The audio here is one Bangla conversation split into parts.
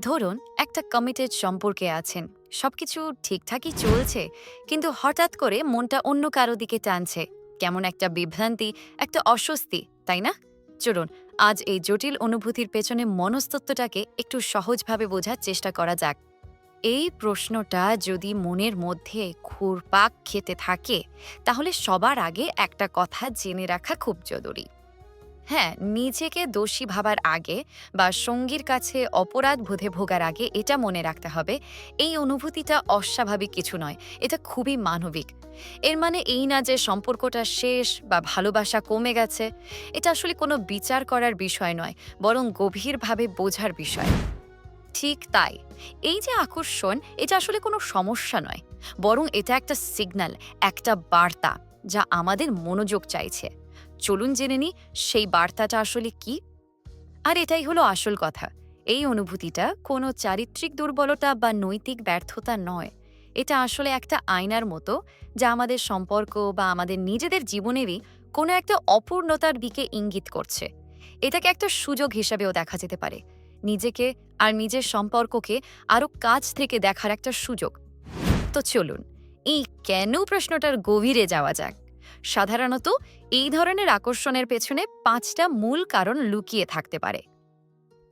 ধরুন, একটা কমিটেড সম্পর্কে আছেন। সবকিছু ঠিকঠাকই চলছে, কিন্তু হঠাৎ করে মনটা অন্য কারও দিকে টানছে। কেমন একটা বিভ্রান্তি, একটা অস্বস্তি, তাই না? চলুন, আজ এই জটিল অনুভূতির পেছনে মনস্তত্ত্বটাকে একটু সহজভাবে বোঝার চেষ্টা করা যাক। এই প্রশ্নটা যদি মনের মধ্যে ঘুরপাক খেতে থাকে, তাহলে সবার আগে একটা কথা জেনে রাখা খুব জরুরি। হ্যাঁ নিজেকে দোষী ভাবার আগে বা সঙ্গীর কাছে অপরাধ বোধে ভোগার আগে এটা মনে রাখতে হবে। এই অনুভূতিটা অস্বাভাবিক কিছু নয়, এটা খুবই মানবিক। এর মানে এই না যে সম্পর্কটা শেষ বা ভালোবাসা কমে গেছে, এটা আসলে কোনো বিচার করার বিষয় নয়, বরং গভীরভাবে বোঝার বিষয়। ঠিক তাই, এই যে আকর্ষণ, এটা আসলে কোনো সমস্যা নয়, বরং এটা একটা সিগন্যাল একটা বার্তা, যা আমাদের মনোযোগ চাইছে। চলুন জেনে নিই সেই বার্তাটা আসলে কি? আর এটাই হলো আসল কথা। এই অনুভূতিটা কোনো চারিত্রিক দুর্বলতা বা নৈতিক ব্যর্থতা নয়। এটা আসলে একটা আয়নার মতো, যা আমাদের সম্পর্ক বা আমাদের নিজেদের জীবনেরই কোনো একটা অপূর্ণতার দিকে ইঙ্গিত করছে। এটাকে একটা সুযোগ হিসাবেও দেখা যেতে পারে। নিজেকে আর নিজের সম্পর্ককে আরও কাছ থেকে দেখার একটা সুযোগ। তো চলুন, এই কেন প্রশ্নটার গভীরে যাওয়া যাক? সাধারণত এই ধরনের আকর্ষণের পেছনে পাঁচটা মূল কারণ লুকিয়ে থাকতে পারে।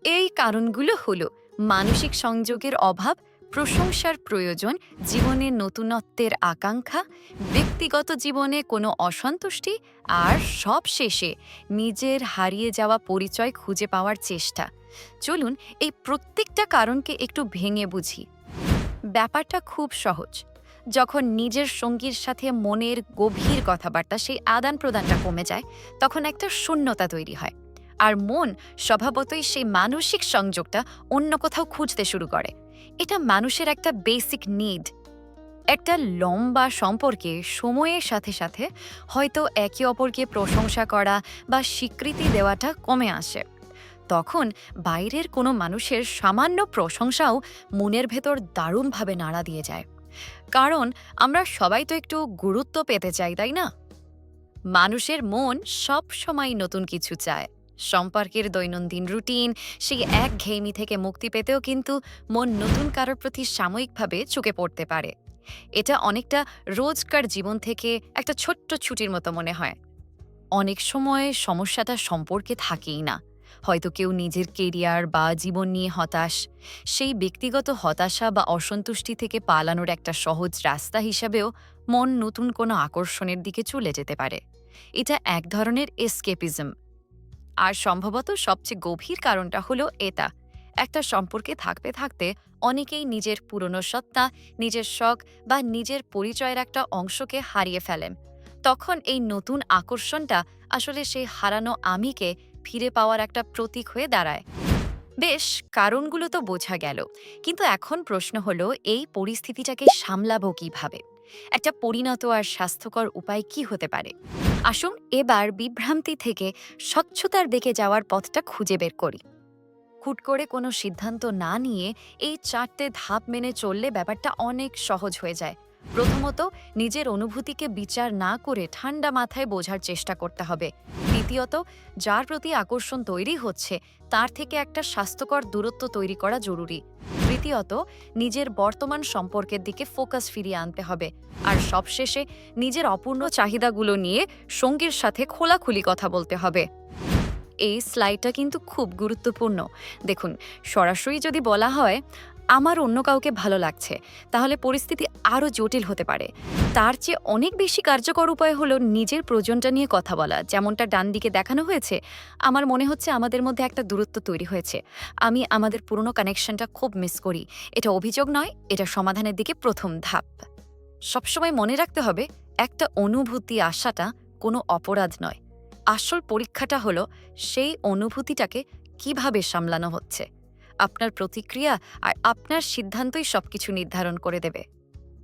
এই কারণগুলো হল মানসিক সংযোগের অভাব, প্রশংসার প্রয়োজন, জীবনে নতুনত্বের আকাঙ্ক্ষা, ব্যক্তিগত জীবনে কোনো অসন্তুষ্টি আর সব শেষে নিজের হারিয়ে যাওয়া পরিচয় খুঁজে পাওয়ার চেষ্টা। চলুন এই প্রত্যেকটা কারণকে একটু ভেঙে বুঝি। ব্যাপারটা খুব সহজ। যখন নিজের সঙ্গীর সাথে মনের গভীর কথাবার্তা সেই আদান প্রদানটা কমে যায়, তখন একটা শূন্যতা তৈরি হয়। আর মন স্বভাবতই সেই মানসিক সংযোগটা অন্য কোথাও খুঁজতে শুরু করে। এটা মানুষের একটা বেসিক নিড একটা লম্বা সম্পর্কে, সময়ের সাথে সাথে হয়তো একে অপরকে প্রশংসা করা বা স্বীকৃতি দেওয়াটা কমে আসে। তখন বাইরের কোনো মানুষের সামান্য প্রশংসাও মনের ভেতর দারুণভাবে নাড়া দিয়ে যায়। কারণ আমরা সবাই তো একটু গুরুত্ব পেতে চাই, তাই না? মানুষের মন সব সময় নতুন কিছু চায়। সম্পর্কের দৈনন্দিন রুটিন, সেই এক ঘেয়েমি থেকে মুক্তি পেতেও কিন্তু মন নতুন কারোর প্রতি সাময়িকভাবে চুকে পড়তে পারে। এটা অনেকটা রোজকার জীবন থেকে একটা ছোট্ট ছুটির মতো মনে হয়। অনেক সময় সমস্যাটা সম্পর্কে থাকেই না। হয়তো কেউ নিজের কেরিয়ার বা জীবন নিয়ে হতাশ। সেই ব্যক্তিগত হতাশা বা অসন্তুষ্টি থেকে পালানোর একটা সহজ রাস্তা হিসাবেও মন নতুন কোনো আকর্ষণের দিকে চলে যেতে পারে। এটা এক ধরনের এসকেপিজম আর সম্ভবত সবচেয়ে গভীর কারণটা হলো এটা। একটা সম্পর্কে থাকতে থাকতে অনেকেই নিজের পুরনো সত্তা, নিজের শখ বা নিজের পরিচয়ের একটা অংশকে হারিয়ে ফেলেন। তখন এই নতুন আকর্ষণটা আসলে সেই হারানো আমিকে ফিরে পাওয়ার একটা প্রতীক হয়ে দাঁড়ায়। বেশ, কারণগুলো তো বোঝা গেল। কিন্তু এখন প্রশ্ন হলো, এই পরিস্থিতিটাকে সামলাবো কীভাবে? একটা পরিণত আর স্বাস্থ্যকর উপায় কি হতে পারে? আসুন এবার বিভ্রান্তি থেকে স্বচ্ছতার দিকে যাওয়ার পথটা খুঁজে বের করি। হুট করে কোনো সিদ্ধান্ত না নিয়ে এই চারটে ধাপ মেনে চললে ব্যাপারটা অনেক সহজ হয়ে যায়। প্রথমত, নিজের অনুভূতিকে বিচার না করে ঠান্ডা মাথায় বোঝার চেষ্টা করতে হবে। দ্বিতীয়ত, যার প্রতি আকর্ষণ তৈরি হচ্ছে, তার থেকে একটা স্বাস্থ্যকর দূরত্ব তৈরি করা জরুরি। তৃতীয়ত, নিজের বর্তমান সম্পর্কের দিকে ফোকাস ফিরিয়ে আনতে হবে। আর সবশেষে, নিজের অপূর্ণ চাহিদাগুলো নিয়ে সঙ্গীর সাথে খোলাখুলি কথা বলতে হবে। এই স্লাইডটা কিন্তু খুব গুরুত্বপূর্ণ। দেখুন, সরাসরি যদি বলা হয় আমার অন্য কাউকে ভালো লাগছে, তাহলে পরিস্থিতি আরও জটিল হতে পারে। তার চেয়ে অনেক বেশি কার্যকর উপায় হলো নিজের প্রয়োজনটা নিয়ে কথা বলা। যেমনটা ডান দিকে দেখানো হয়েছে, আমার মনে হচ্ছে আমাদের মধ্যে একটা দূরত্ব তৈরি হয়েছে। আমি আমাদের পুরনো কানেকশনটা খুব মিস করি। এটা অভিযোগ নয়, এটা সমাধানের দিকে প্রথম ধাপ। সবসময় মনে রাখতে হবে, একটা অনুভূতি আসাটা কোনো অপরাধ নয়। আসল পরীক্ষাটা হলো সেই অনুভূতিটাকে কীভাবে সামলানো হচ্ছে। আপনার প্রতিক্রিয়া আর আপনার সিদ্ধান্তই সবকিছু নির্ধারণ করে দেবে।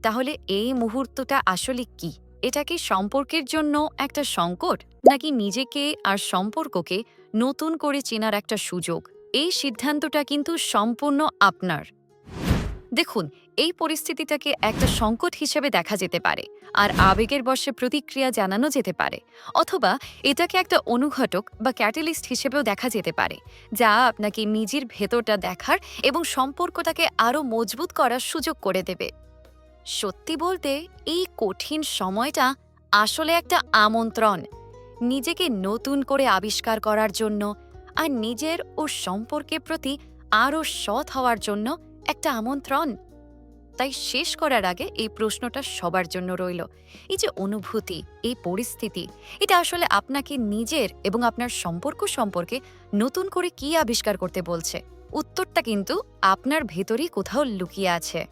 তাহলে এই মুহূর্তটা আসলে কি? এটা কি সম্পর্কের জন্য একটা সংকট? নাকি নিজেকে আর সম্পর্ককে নতুন করে চেনার একটা সুযোগ? এই সিদ্ধান্তটা কিন্তু সম্পূর্ণ আপনার। দেখুন, এই পরিস্থিতিটাকে একটা সংকট হিসেবে দেখা যেতে পারে, আর আবেগের বশে প্রতিক্রিয়া জানানো যেতে পারে, অথবা এটাকে একটা অনুঘটক বা ক্যাটালিস্ট হিসেবেও দেখা যেতে পারে, যা আপনাকে নিজের ভেতরটা দেখার এবং সম্পর্কটাকে আরও মজবুত করার সুযোগ করে দেবে। সত্যি বলতে, এই কঠিন সময়টা আসলে একটা আমন্ত্রণ, নিজেকে নতুন করে আবিষ্কার করার জন্য আর নিজের ও সম্পর্কের প্রতি আরও সৎ হওয়ার জন্য একটা আমন্ত্রণ। তাই শেষ করার আগে এই প্রশ্নটা সবার জন্য রইল। এই যে অনুভূতি, এই পরিস্থিতি, এটা আসলে আপনাকে নিজের এবং আপনার সম্পর্ক সম্পর্কে নতুন করে কি আবিষ্কার করতে বলছে? উত্তরটা কিন্তু আপনার ভেতরেই কোথাও লুকিয়ে আছে।